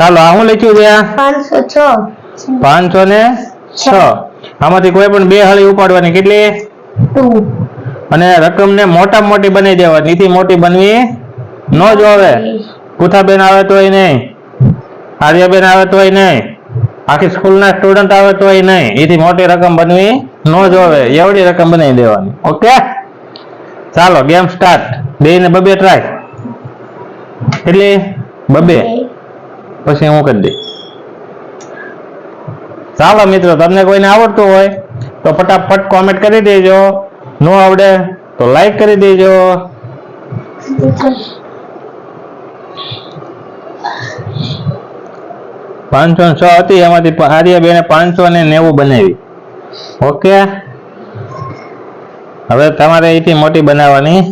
ચાલો આ હું લખ્યું છે પાંચસો છ. પાંચસો ને છ. આમાંથી કોઈ પણ બે હળી ઉપાડવાની કેટલી? ટુ. અને રકમને મોટા મોટી બનાવી દેવાની. નીતિ મોટી બનવી ન જોવે કુથાબેન આવે તોય નહીં. આર્યાબેન આવે તોય નહીં. આખી સ્કૂલના સ્ટુડન્ટ આવે તોય નહીં. એથી મોટી રકમ બનવી ન જોવે એવડી રકમ બનાવી દેવાની. ઓકે? ચાલો ગેમ સ્ટાર્ટ. બે ને બબે ટ્રાય એટલે બબે. પછી હું કરી દઈશ. ચાલો મિત્રો, તમને કોઈને આવડતું હોય તો ફટાફટ કોમેન્ટ કરી દેજો. ન આવડે તો લાઈક કરી દેજો. પાંચસો છ હતી, એમાંથી આર્યાબેને પાંચસો ને નેવું બનાવી. ઓકે? હવે તમારે એથી મોટી બનાવવાની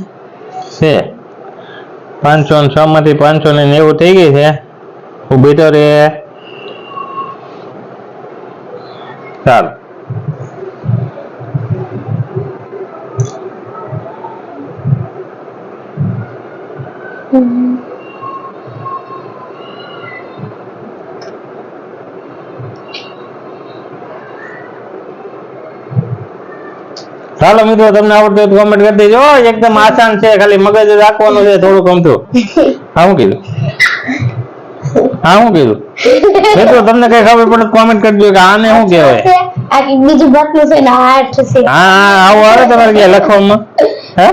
છે. પાંચસો છ માંથી પાંચસો ને નેવું થઈ ગઈ છે. તો રે. ચાલો. ચાલો મિત્રો, તમને આવડતું હોય તો કોમેન્ટ કરી દેજો. એકદમ આસાન છે. ખાલી મગજ રાખવાનું છે, થોડુંક ગમતું હા, હું કીધું. હા હું કીધું? મિત્રો તમને કઈ ખબર પડે કોમેન્ટ કરજો કે આને શું કહેવાય? આ બીજું બાકી છે ને આઠ છે હા હા આવું આવે તમારે ક્યાં લખવામાં? હે?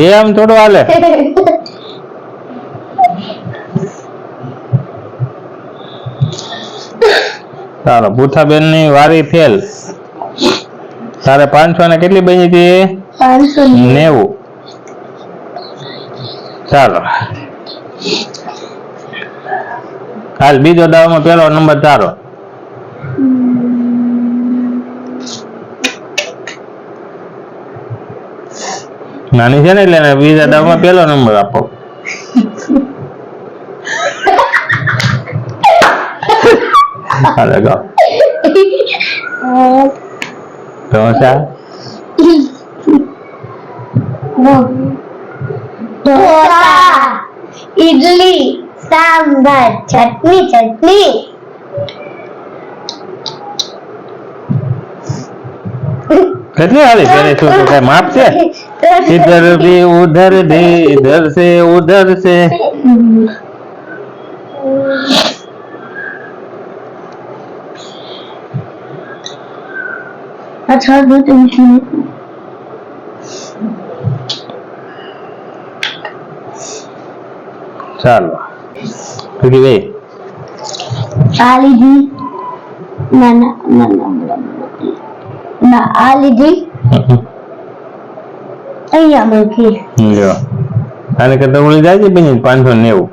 એ આમ થોડું હાલે. ચાલો ભૂથાબેનની વારી ફેલ. તારે પાંચસો ને કેટલી બની હતી? પાંચસો નેવું. ચાલો. હાલ બીજો દાવામાં પેલો નંબર તારો. નાની છે ને એટલે બીજા દાવામાં પેલો નંબર આપો. હાલે ઇડલી સાંભાર ચટણી ચટણી કેટલી હાલી પેલી શું તો કઈ માપ છે इधर भी उधर भी इधर से उधर से अच्छा दो ચાલો. સુધી ભાઈ આ લીધી. ના ના ના ના ના, આ લીધી. અહીંયા મૂકી જો. આને કરતા ઓળી જાય છે બેન પાંચસો નેવું.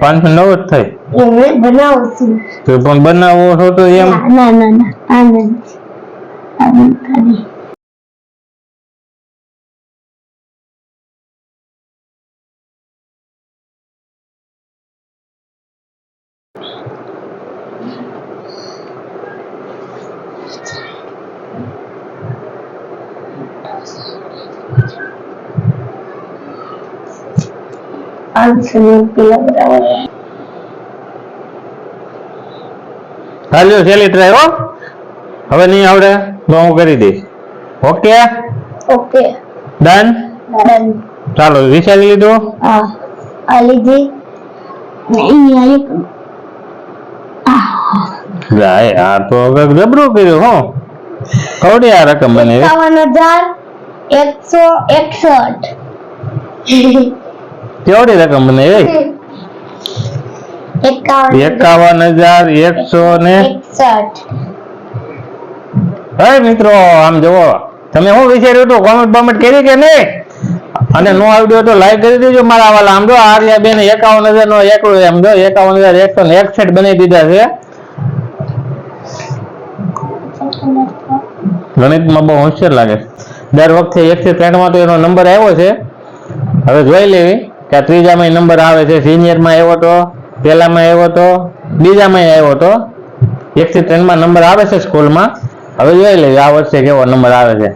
પાંચસો નવ જ થાય. બનાવું છું. તો પણ બનાવો છો તો એમ? ના ના ના આ નથી. ચાલ્યો છેલ્લી ટ્રાય હો. હવે નહીં આવડે તો હું કરી દઈશ. ઓકે ઓકે ડન ડન ચાલો વિચારી લીધો? હા. આ લીધી. અહીંયા એક જાય આ તો હવે જબરું કર્યું હો. કવડી આ રકમ બની. એકાવન હજાર એકસો એકસઠ. કેવડી રકમ બને એ? એકાવન. હજાર એકસો ને હે મિત્રો આમ જુઓ. તમે શું વિચાર્યું હતું? કોમેન્ટ બોમેન્ટ કરી કે નહીં? અને નો આવડ્યો તો લાઈક કરી દેજો મારા વાલા આમ જો આર્યા બેન એકાવન હજાર નો એકડો એમ જો એકાવન હજાર એકસો ને એકસઠ બનાવી દીધા છે. ગણિતમાં બહુ હોશિયાર લાગે દર વખતે એક થી ત્રણમાં તો એનો નંબર આવ્યો છે. હવે જોઈ લેવી કે આ ત્રીજામાં નંબર આવે છે. સિનિયરમાં આવ્યો તો, પહેલામાં આવ્યો તો, બીજામાં આવ્યો તો, એક થી ત્રણમાં નંબર આવે છે સ્કૂલમાં હવે જોઈ લેવી આ વર્ષે કેવો નંબર આવે છે.